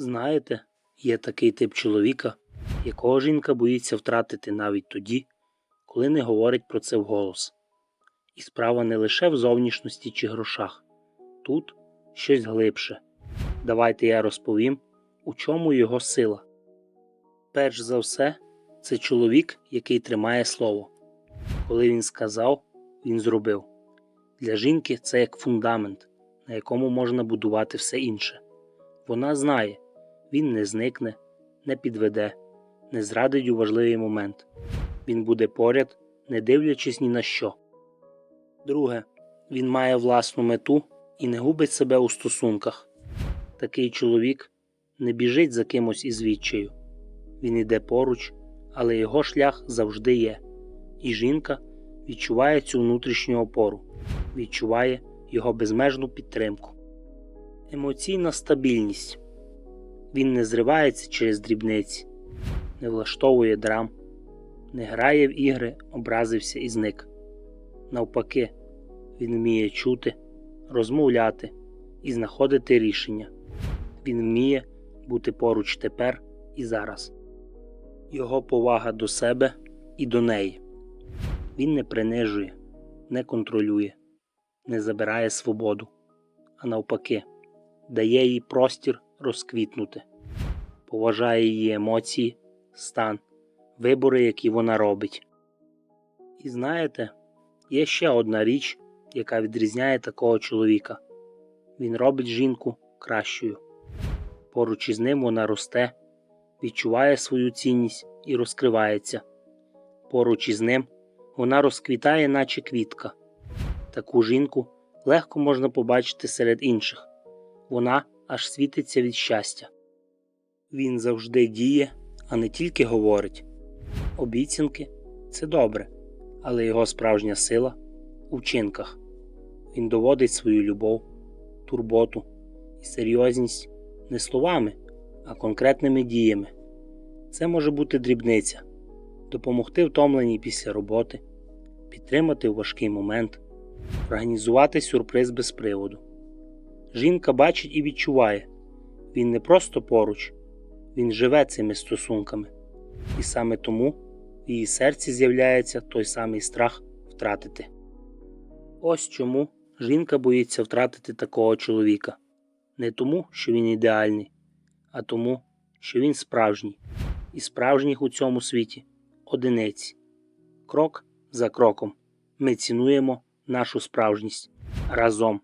Знаєте, є такий тип чоловіка, якого жінка боїться втратити навіть тоді, коли не говорить про це вголос. І справа не лише в зовнішності чи грошах. Тут щось глибше. Давайте я розповім, у чому його сила. Перш за все, це чоловік, який тримає слово. Коли він сказав, він зробив. Для жінки це як фундамент, на якому можна будувати все інше. Вона знає, він не зникне, не підведе, не зрадить у важливий момент. Він буде поряд, не дивлячись ні на що. Друге, він має власну мету і не губить себе у стосунках. Такий чоловік не біжить за кимось із відчаю. Він іде поруч, але його шлях завжди є. І жінка відчуває цю внутрішню опору, відчуває його безмежну підтримку. Емоційна стабільність. Він не зривається через дрібниці, не влаштовує драм, не грає в ігри, образився і зник. Навпаки, він вміє чути, розмовляти і знаходити рішення. Він вміє бути поруч тепер і зараз. Його повага до себе і до неї. Він не принижує, не контролює, не забирає свободу, а навпаки, дає їй простір розквітнути, поважає її емоції, стан, вибори, які вона робить. І знаєте, є ще одна річ, яка відрізняє такого чоловіка. Він робить жінку кращою. Поруч із ним вона росте, відчуває свою цінність і розкривається. Поруч із ним вона розквітає, наче квітка. Таку жінку легко можна побачити серед інших. Вона аж світиться від щастя. Він завжди діє, а не тільки говорить. Обіцянки це добре, але його справжня сила у вчинках. Він доводить свою любов, турботу і серйозність не словами, а конкретними діями. Це може бути дрібниця, допомогти втомленій після роботи, підтримати в важкий момент, організувати сюрприз без приводу. Жінка бачить і відчуває, він не просто поруч, він живе цими стосунками, і саме тому в її серці з'являється той самий страх втратити. Ось чому жінка боїться втратити такого чоловіка. Не тому, що він ідеальний, а тому, що він справжній, і справжніх у цьому світі одиниці. Крок за кроком ми цінуємо нашу справжність разом.